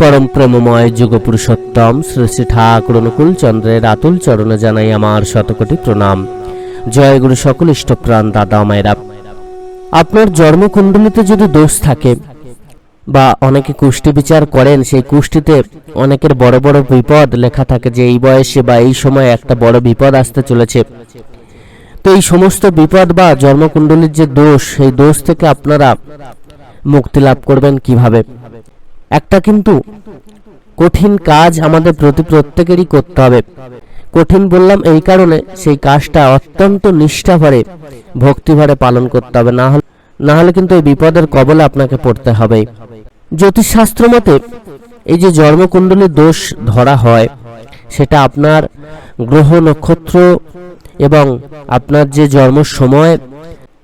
পরম প্রেমময় যুগ শ্রী শ্রী ঠাকুর অনুকূল চন্দ্রের আতুল চরণে জানাই আমার শতকোটি প্রণাম। জয় গুরু সকল ইষ্টপ্রাণ দাদা মায়েরা। আপনার জন্মকুণ্ডলিতে যদি দোষ থাকে বা অনেকে কুষ্টি বিচার করেন, সেই কুষ্টিতে অনেকের বড় বড় বিপদ লেখা থাকে যে এই বয়সে বা এই সময় একটা বড় বিপদ আসতে চলেছে। তো এই সমস্ত বিপদ বা জন্মকুণ্ডলীর যে দোষ, সেই দোষ থেকে আপনারা মুক্তি লাভ করবেন কীভাবে? একটা কিন্তু কঠিন কাজ আমাদের প্রতি প্রত্যেকেরই করতে হবে। কঠিন বললাম এই কারণে সেই কাজটা অত্যন্ত নিষ্ঠাভরে, ভক্তিভরে পালন করতে হবে। না হলে না হলে কিন্তু এই বিপদের কবলে আপনাকে পড়তে হবে। জ্যোতিষশাস্ত্র মতে এই যে জন্মকুণ্ডলীর দোষ ধরা হয়, সেটা আপনার গ্রহ নক্ষত্র এবং আপনার যে জন্ম সময়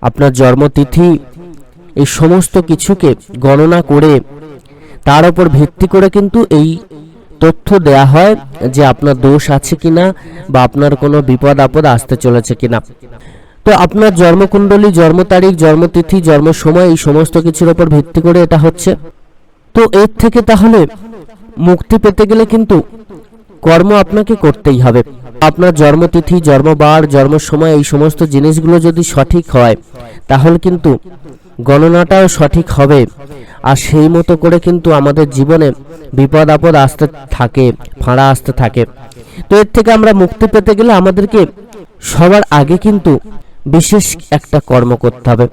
আপনার জন্মতিথি, এই সমস্ত কিছুকে গণনা করে তার উপর ভিত্তি করে কিন্তু এই তথ্য দেয়া হয় যে আপনার দোষ আছে কিনা বা আপনার কোনো বিপদ আপদ আসতে চলেছে কিনা। তো আপনার জন্মকুণ্ডলী, জন্ম তারিখ জন্মতিথি জন্ম সময় এই সমস্ত কিছুর উপর ভিত্তি করে এটা হচ্ছে। তো এর থেকে তাহলে মুক্তি পেতে গেলে কিন্তু কর্ম আপনাকে করতেই হবে। আপনার জন্মতিথি জন্মবার জন্ম সময় এই সমস্ত জিনিসগুলো যদি সঠিক হয়, তাহলে কিন্তু গণনাটাও সঠিক হবে। আর সেই মতো করে কিন্তু আমাদের জীবনে বিপদ, আপদ আসতে থাকে, ফাঁড়া আসতে থাকে। তো এর থেকে আমরা মুক্তি পেতে গেলে আমাদেরকে সবার আগে কিন্তু বিশেষ একটা কর্ম করতে হবে।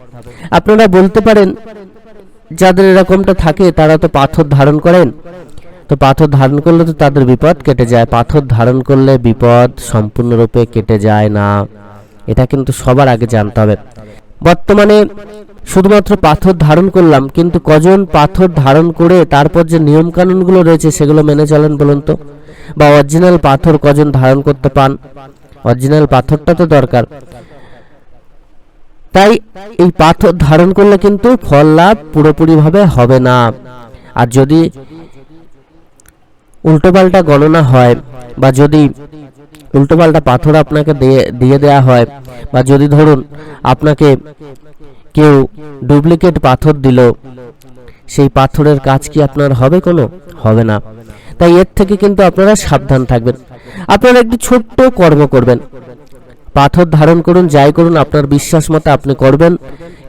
আপনারা বলতে পারেন, যাদের এরকমটা থাকে তারা তো পাথর ধারণ করেন। তো পাথর ধারণ করলে তো তাদের বিপদ কেটে যায়। পাথর ধারণ করলে বিপদ সম্পূর্ণরূপে কেটে যায় না। এটা কিন্তু সবার আগে জানতে হবে। বর্তমানে শুধুমাত্র পাথর ধারণ করলাম, কিন্তু কজন পাথর ধারণ করে তারপর যে নিয়ম কানুনগুলো রয়েছে সেগুলো মেনে চলেন বলুন তো? বা অরিজিনাল পাথর কজন ধারণ করতে পান? অরিজিনাল পাথরটা তো দরকার। তাই এই পাথর ধারণ করলে কিন্তু ফল লাভ পুরোপুরিভাবে হবে না। আর যদি উল্টোপাল্টা গণনা হয় বা যদি উল্টোপাল্টা পাথর আপনাকে দিয়ে দিয়ে হয়। বা যদি ধরুন আপনাকে কেউ ডুপ্লিকেট পাথর দিল, সেই পাথরের কাজ কি আপনার হবে কোনো? হবে না। তাই এর থেকে কিন্তু আপনারা সাবধান থাকবেন। আপনারা একটি ছোট্ট কর্ম করবেন। পাথর ধারণ করুন, যাই করুন, আপনার বিশ্বাস মতো আপনি করবেন।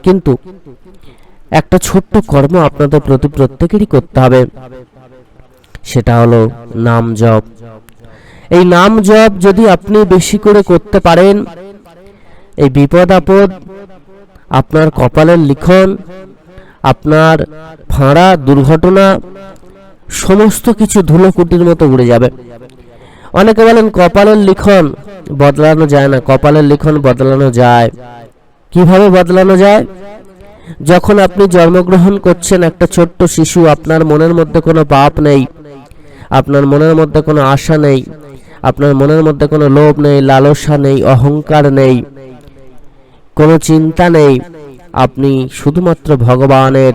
কিন্তু একটা ছোট্ট কর্ম আপনাদের প্রতি প্রত্যেকেরই করতে হবে। সেটা হলো নাম জপ। এই নাম জপ যদি আপনি বেশি করে করতে পারেন, এই বিপদ আপদ আপনার কপালের লিখন, আপনার ফাঁড়া দুর্ঘটনা, সমস্ত কিছু ধুলোকুটির মতো উড়ে যাবে। অনেকে বলেন, কপালের লিখন বদলানো যায় না, কপালের লিখন বদলানো যায়। কীভাবে বদলানো যায়? যখন আপনি জন্মগ্রহণ করছেন, একটা ছোট্ট শিশু, আপনার মনের মধ্যে কোনো পাপ নেই, আপনার মনের মধ্যে কোনো আশা নেই আপনার মনের মধ্যে কোনো লোভ নেই, লালসা নেই, অহংকার নেই, কোনো চিন্তা নেই, আপনি শুধুমাত্র ভগবানের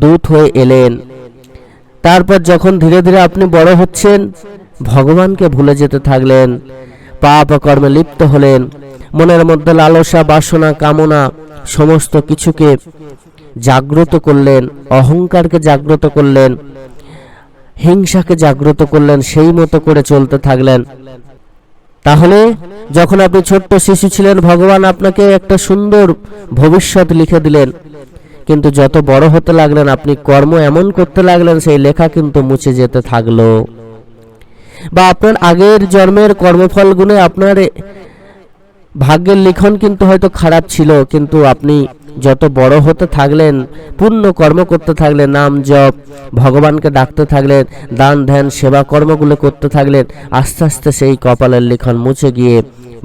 দূত হয়ে এলেন। তারপর যখন ধীরে ধীরে আপনি বড় হচ্ছেন, ভগবানকে ভুলে যেতে থাকলেন, পাপ কর্মে লিপ্ত হলেন, মনের মধ্যে লালসা, বাসনা, কামনা সমস্ত কিছুকে জাগ্রত করলেন, অহংকারকে জাগ্রত করলেন হিংসাকে জাগ্রত করলেন, সেই মতো করে চলতে থাকলেন। তাহলে যখন আপনি ছোট্ট শিশু ছিলেন, ভগবান আপনাকে একটা সুন্দর ভবিষ্যৎ লিখে দিলেন। কিন্তু যত বড় হতে লাগলেন, আপনি কর্ম এমন করতে লাগলেন, সেই লেখা কিন্তু মুছে যেতে থাকল। বা আপনার আগের জন্মের কর্মফল গুণে আপনার ভাগ্যের লিখন কিন্তু হয়তো খারাপ ছিল, কিন্তু আপনি যত বড় হতে থাকলেন, পূর্ণ কর্ম করতে থাকলেন, নাম জপ, ভগবানকে ডাকতে থাকলেন, দান, ধ্যান, সেবা কর্মগুলো করতে থাকলেন, আস্তে আস্তে সেই কপালের লিখন মুছে গিয়ে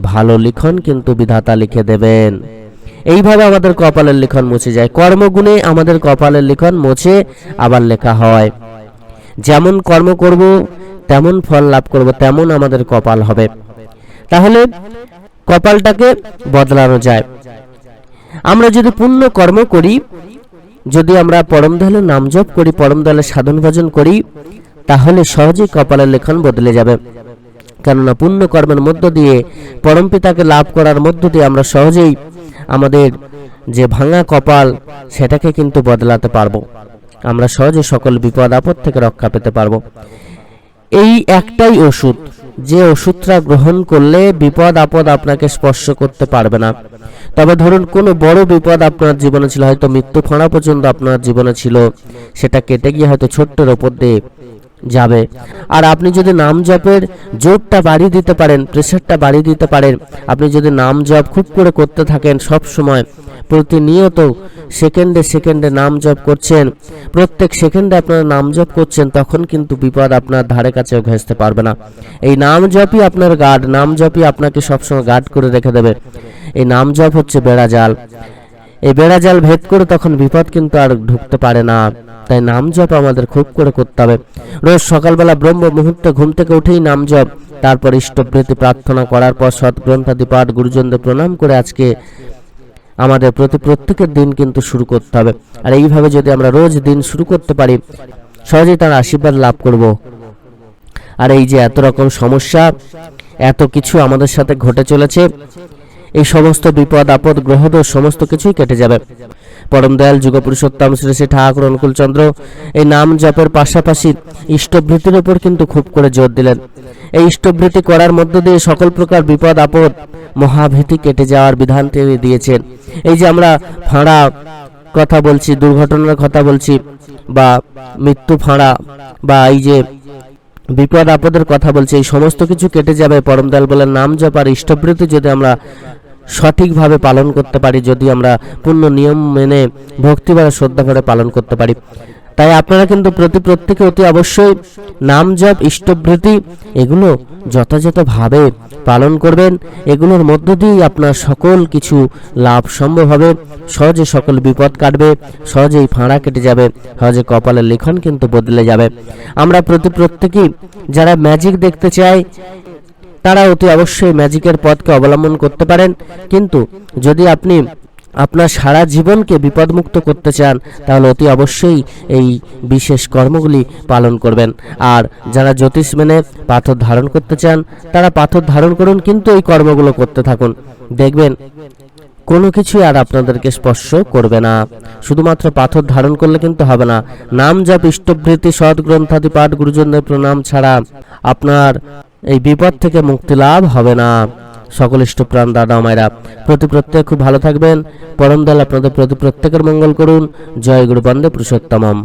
ভালো লিখন কিন্তু বিধাতা লিখে দেবেন। এইভাবে আমাদের কপালের লিখন মুছে যায়। কর্মগুণে আমাদের কপালের লিখন মুছে আবার লেখা হয়। যেমন কর্ম করব, তেমন ফল লাভ করব, তেমন আমাদের কপাল হবে। তাহলে কপালটাকে বদলানো যায়। আমরা যদি পুণ্য কর্ম করি, যদি আমরা পরম দলে নাম জপ করি, পরম দলে সাধন ভজন করি, তাহলে সহজেই কপালের লেখন বদলে যাবে। কেননা পুণ্য কর্মের মধ্য দিয়ে, পরম পিতাকে লাভ করার মধ্য দিয়ে আমরা সহজেই আমাদের যে ভাঙা কপাল, সেটাকে কিন্তু বদলাতে পারব। আমরা সহজে সকল বিপদ আপদ থেকে রক্ষা পেতে পারব। এই একটাই ওষুধ। যে ওষুধটা গ্রহণ করলে বিপদ আপদ আপনাকে স্পর্শ করতে পারবে না। তবে ধরুন কোনো বড় বিপদ আপনার জীবনে ছিল, হয়তো মৃত্যু ফাঁড়া পর্যন্ত আপনার জীবনে ছিল, সেটা কেটে গিয়ে হয়তো ছোট্টের ওপর দিয়ে যাবে। আর আপনি যদি নাম জপের জোরটা বাড়িয়ে দিতে পারেন প্রেশারটা বাড়িয়ে দিতে পারেন, আপনি যদি নাম জপ খুব করে করতে থাকেন সব সময় প্রতিনিয়ত সেকেন্ডে সেকেন্ডে নাম জপ করছেন। প্রত্যেক সেকেন্ডে আপনারা নাম জপ করছেন, তখন কিন্তু বিপদ আপনার ধারে কাছেও ঘেঁচতে পারবে না। এই নাম জপই আপনার গার্ড নাম জপই আপনাকে সবসময় গার্ড করে রেখে দেবে। এই নাম জপ হচ্ছে বেড়া জাল। এই বেড়া জাল ভেদ করে তখন বিপদ কিন্তু আর ঢুকতে পারে না। তাই নাম জপ আমাদের খুব করে করতে হবে। রোজ সকালবেলা ব্রহ্ম মুহূর্তে ঘুম থেকে উঠেই নাম জপ, তারপর ইষ্টপ্রীতি প্রার্থনা করার পর সৎগ্রন্থাদি পাঠ গুরুজনদের প্রণাম করে আজকে আমাদের প্রতি প্রত্যেকের দিন কিন্তু শুরু করতে হবে। আর এইভাবে যদি আমরা রোজ দিন শুরু করতে পারি, সহজেই তার আশীর্বাদ লাভ করব। আর এই যে এত রকম সমস্যা, এত কিছু আমাদের সাথে ঘটে চলেছে, এই সমস্ত বিপদ, আপদ গ্রহদোষ সমস্ত কিছুই কেটে যাবে। পরম দয়াল যুগ পুরুষোত্তম শ্রী শ্রী ঠাকুর অনুকূল চন্দ্র এই নাম জপের পাশাপাশি ইষ্টভৃতির উপর কিন্তু খুব করে জোর দিলেন। এই ইষ্টভৃতি করার মধ্য দিয়ে সকল প্রকার বিপদ, আপদ মহাভীতি কেটে যাওয়ার বিধান তিনি দিয়েছেন। এই যে আমরা ফাঁড়া কথা বলছি, দুর্ঘটনার কথা বলছি, বা মৃত্যু ফাঁড়া, বা এই যে বিপদ আপদের কথা বলছি, এই সমস্ত কিছু কেটে যাবে পরম দয়াল বলেন নাম জপ আর ইষ্টবৃত্তি যদি আমরা সঠিকভাবে পালন করতে পারি, যদি আমরা পূর্ণ নিয়ম মেনে ভক্তিভাবে শ্রদ্ধা করে পালন করতে পারি। তাই আপনারা কিন্তু প্রতি প্রত্যেকে অতি অবশ্যই নাম জপ ইষ্টবৃত্তি এগুলো যথাযথভাবে পালন করবেন। এগুলোর মধ্য দিয়েই আপনার সকল কিছু লাভ সম্ভব হবে। সহজে সকল বিপদ কাটবে, সহজেই ফাঁড়া কেটে যাবে, সহজে কপালের লিখন কিন্তু বদলে যাবে। আমরা প্রতি প্রত্যেকেই যারা ম্যাজিক দেখতে চাই, তারা অতি অবশ্যই ম্যাজিকের পথকে অবলম্বন করতে পারেন। কিন্তু যদি আপনি আপনার সারা জীবনকে বিপদমুক্ত করতে চান, তাহলে অতি অবশ্যই এই বিশেষ কর্মগুলি পালন করবেন। আর যারা জ্যোতিষ মেনে পাথর ধারণ করতে চান, তারা পাথর ধারণ করুন, কিন্তু এই কর্মগুলো করতে থাকুন। দেখবেন, কোনো কিছুই আর আপনাদেরকে স্পর্শ করবে না। শুধুমাত্র পাথর ধারণ করলে কিন্তু হবে না। নাম জপ ইষ্টভৃতি সৎ গ্রন্থাদি পাঠ, গুরুজনদের প্রণাম ছাড়া আপনার এই বিপদ থেকে মুক্তি লাভ হবে না। সকল ইষ্টপ্রাণ দাদা মায়েরা। প্রতি প্রত্যেক খুব ভালো থাকবেন। পরম দল আপনাদের প্রতি প্রত্যেকের মঙ্গল করুন। জয় গুরু বন্দে পুরুষোত্তমম।